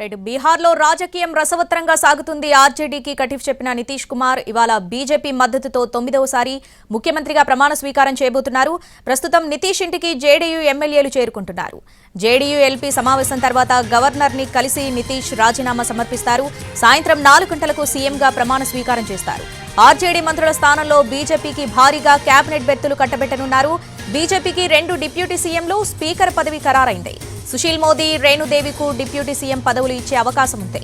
Right బీహార్లో రాజకీయం రసవత్తరంగా సాగుతుంది. ఆర్జేడీకి కటిఫ్ చెప్పిన నితీష్ కుమార్ ఇవాళ బీజేపీ మద్దతుతో తొమ్మిదవసారి ముఖ్యమంత్రిగా ప్రమాణ స్వీకారం చేయబోతున్నారు. ప్రస్తుతం నితీష్ ఇంటికి జేడీయూ ఎమ్మెల్యేలు చేరుకుంటున్నారు. జేడీయూ ఎల్పీ సమావేశం తర్వాత గవర్నర్ని కలిసి నితీష్ రాజీనామా సమర్పిస్తారు. సాయంత్రం నాలుగు గంటలకు సీఎంగా ప్రమాణ స్వీకారం చేస్తారు. ఆర్జేడీ మంత్రుల స్థానంలో బీజేపీకి భారీగా కేబినెట్ బెర్తులు కట్టబెట్టనున్నారు. బీజేపీకి రెండు డిప్యూటీ సీఎంలు స్పీకర్ పదవి ఖరారైంది. సుశీల్ మోదీ రేణుదేవికు డిప్యూటీ సీఎం పదవులు ఇచ్చే అవకాశం ఉంది.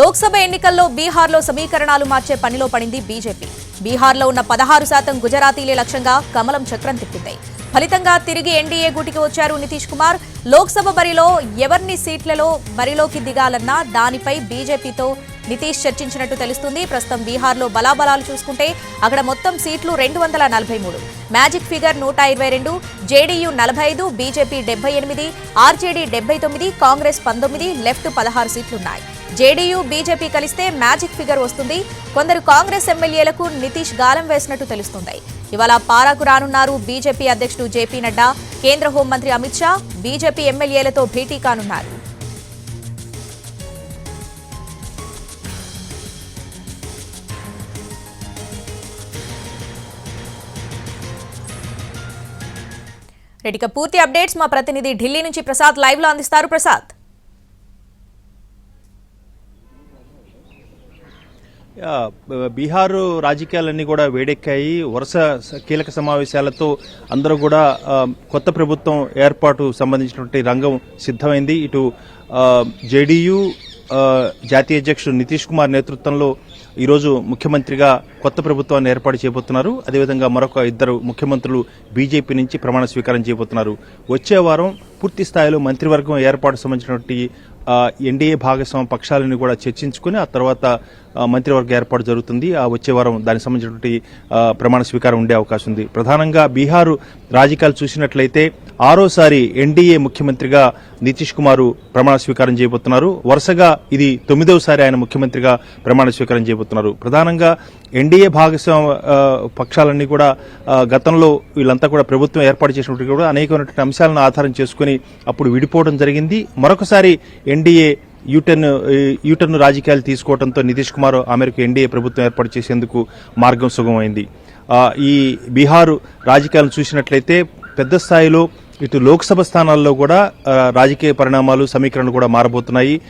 లోక్సభ ఎన్నికల్లో బీహార్లో సమీకరణాలు మార్చే పనిలో పడింది బీజేపీ. బీహార్లో ఉన్న పదహారు శాతం గుజరాతీలే లక్ష్యంగా కమలం చక్రం తిప్పింది. ఫలితంగా తిరిగి ఎన్డీఏ గూటికి వచ్చారు నితీష్ కుమార్. లోక్సభ బరిలో ఎవరిని సీట్లలో బరిలోకి దిగాలన్నా దానిపై బీజేపీతో నితీష్ చర్చించినట్టు తెలుస్తుంది. ప్రస్తుతం బీహార్లో బలాబలాలు చూసుకుంటే అక్కడ మొత్తం సీట్లు రెండు వందల నలభై మూడు. మ్యాజిక్ ఫిగర్ నూట ఇరవై రెండు జేడీయూ నలభై ఐదు బీజేపీ డెబ్బై ఎనిమిది ఆర్జేడీ డెబ్బై తొమ్మిది కాంగ్రెస్ పంతొమ్మిది లెఫ్ట్ పదహారు సీట్లున్నాయి. జేడీయూ బీజేపీ కలిస్తే మ్యాజిక్ ఫిగర్ వస్తుంది. కొందరు కాంగ్రెస్ ఎమ్మెల్యేలకు నితీష్ గాలం వేసినట్టు తెలుస్తుంది. ఇవాళ పారాకు రానున్నారు బీజేపీ అధ్యక్షుడు జేపీ నడ్డా. కేంద్ర హోంమంత్రి అమిత్ షా బీజేపీ ఎమ్మెల్యేలతో భేటీ కానున్నారు. రెడ్డిక పూర్తి అప్డేట్స్ మా ప్రతినిధి ఢిల్లీ నుంచి ప్రసాద్ లైవ్లో అందిస్తారు ప్రసాద్. బీహార్ రాజకీయాలన్నీ కూడా వేడెక్కాయి. వరుస కీలక సమావేశాలతో అందరూ కూడా కొత్త ప్రభుత్వం ఏర్పాటు సంబంధించినటువంటి రంగం సిద్ధమైంది. ఇటు జేడీయూ జాతీయ అధ్యక్షుడు నితీష్ కుమార్ నేతృత్వంలో ఈరోజు ముఖ్యమంత్రిగా కొత్త ప్రభుత్వాన్ని ఏర్పాటు చేయబోతున్నారు. అదేవిధంగా మరొక ఇద్దరు ముఖ్యమంత్రులు బీజేపీ నుంచి ప్రమాణ స్వీకారం చేయబోతున్నారు. వచ్చే వారం పూర్తి స్థాయిలో మంత్రివర్గం ఏర్పాటు సంబంధించినటువంటి ఎన్డీఏ భాగస్వామ్య పక్షాలను కూడా చర్చించుకుని ఆ తర్వాత మంత్రివర్గ ఏర్పాటు జరుగుతుంది. ఆ వచ్చే వారం దానికి సంబంధించినటువంటి ప్రమాణ స్వీకారం ఉండే అవకాశం ఉంది. ప్రధానంగా బీహారు రాజకీయాలు చూసినట్లయితే ఆరోసారి ఎన్డీఏ ముఖ్యమంత్రిగా నితీష్ కుమార్ ప్రమాణ స్వీకారం చేయబోతున్నారు. వరుసగా ఇది తొమ్మిదవసారి ఆయన ముఖ్యమంత్రిగా ప్రమాణ స్వీకారం చేయబోతున్నారు. ప్రధానంగా ఎన్డీఏ భాగస్వామ్య పక్షాలన్నీ కూడా గతంలో వీళ్ళంతా కూడా ప్రభుత్వం ఏర్పాటు చేసినటువంటి కూడా అనేకమైనటువంటి అంశాలను ఆధారం చేసుకుని అప్పుడు విడిపోవడం జరిగింది. మరొకసారి ఎన్డీఏ యూటర్న్ యూటర్న్ రాజకీయాలు తీసుకోవడంతో నితీష్ కుమార్ ఆమెకు ఎన్డీఏ ప్రభుత్వం ఏర్పాటు చేసేందుకు మార్గం సుగమైంది ఈ బీహారు రాజకీయాలను చూసినట్లయితే పెద్ద స్థాయిలో ఇటు లోక్సభ స్థానాల్లో కూడా రాజకీయ పరిణామాలు సమీకరణలు కూడా మారబోతున్నాయి.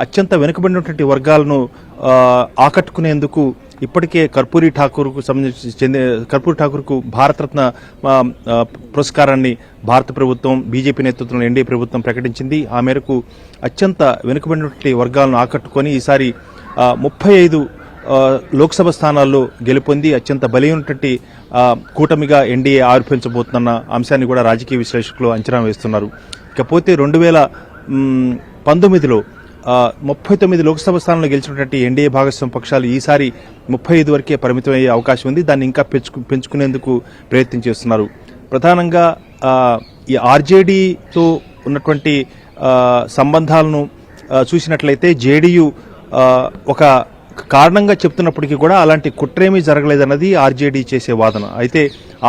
అత్యంత వెనుకబడినటువంటి వర్గాలను ఆకట్టుకునేందుకు ఇప్పటికే కర్పూరి ఠాకూర్కు సంబంధించి చెందిన కర్పూరి ఠాకూర్కు భారతరత్న పురస్కారాన్ని భారత ప్రభుత్వం బీజేపీ నేతృత్వంలో ఎన్డీఏ ప్రభుత్వం ప్రకటించింది. ఆ మేరకు అత్యంత వెనుకబడినటువంటి వర్గాలను ఆకట్టుకొని ఈసారి ముప్పై ఐదు లోక్సభ స్థానాల్లో గెలుపొంది అత్యంత బలైనటువంటి కూటమిగా ఎన్డీఏ ఆవిర్భవించబోతున్న అంశాన్ని కూడా రాజకీయ విశ్లేషకులు అంచనా వేస్తున్నారు. ఇకపోతే రెండు వేల పంతొమ్మిదిలో ముప్పై తొమ్మిది లోక్సభ స్థానంలో గెలిచినటువంటి ఎన్డీఏ భాగస్వామ్య పక్షాలు ఈసారి ముప్పై ఐదు వరకే పరిమితమయ్యే అవకాశం ఉంది. దాన్ని ఇంకా పెంచుకు పెంచుకునేందుకు ప్రయత్నం చేస్తున్నారు. ప్రధానంగా ఈ ఆర్జేడీతో ఉన్నటువంటి సంబంధాలను చూసినట్లయితే జేడీయూ ఒక కారణంగా చెప్తున్నప్పటికీ కూడా అలాంటి కుట్రేమీ జరగలేదన్నది ఆర్జేడీ చేసే వాదన. అయితే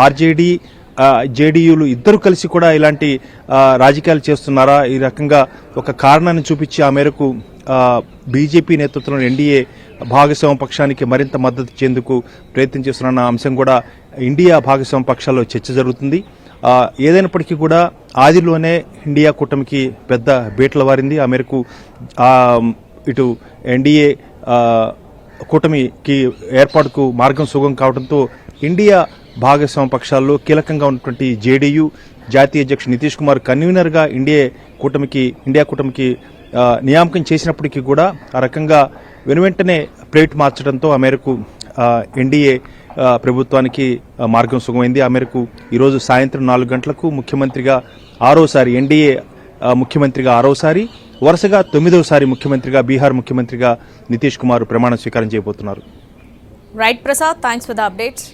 ఆర్జేడీ జేడీయూలు ఇద్దరు కలిసి కూడా ఇలాంటి రాజకీయాలు చేస్తున్నారా? ఈ రకంగా ఒక కారణాన్ని చూపించి ఆ మేరకు బీజేపీ నేతృత్వంలో ఎన్డీఏ భాగస్వామ్య పక్షానికి మరింత మద్దతు ఇచ్చేందుకు ప్రయత్నం చేస్తున్న అంశం కూడా ఇండియా భాగస్వామ్య పక్షాల్లో చర్చ జరుగుతుంది. ఏదైనప్పటికీ కూడా ఆదిలోనే ఇండియా కూటమికి పెద్ద బీటల వారింది. ఆ మేరకు ఇటు ఎన్డీఏ కూటమికి ఏర్పాటుకు మార్గం సుగం కావడంతో ఇండియా భాగస్వామ్య పక్షాల్లో కీలకంగా ఉన్నటువంటి జేడీయూ జాతీయ అధ్యక్షుడు నితీష్ కుమార్ కన్వీనర్గా ఇండియా కూటమికి ఇండియా కూటమికి నియామకం చేసినప్పటికీ కూడా ఆ రకంగా వెనువెంటనే ప్లేట్ మార్చడంతో ఆ మేరకు ఎన్డీఏ ప్రభుత్వానికి మార్గం సుగమైంది. ఆ మేరకు ఈరోజు సాయంత్రం నాలుగు గంటలకు ముఖ్యమంత్రిగా ఆరోసారి ఎన్డీఏ ముఖ్యమంత్రిగా ఆరోసారి వరుసగా తొమ్మిదవసారి ముఖ్యమంత్రిగా బీహార్ ముఖ్యమంత్రిగా నితీష్ కుమార్ ప్రమాణ స్వీకారం చేయబోతున్నారు. Right Prasad thanks for the updates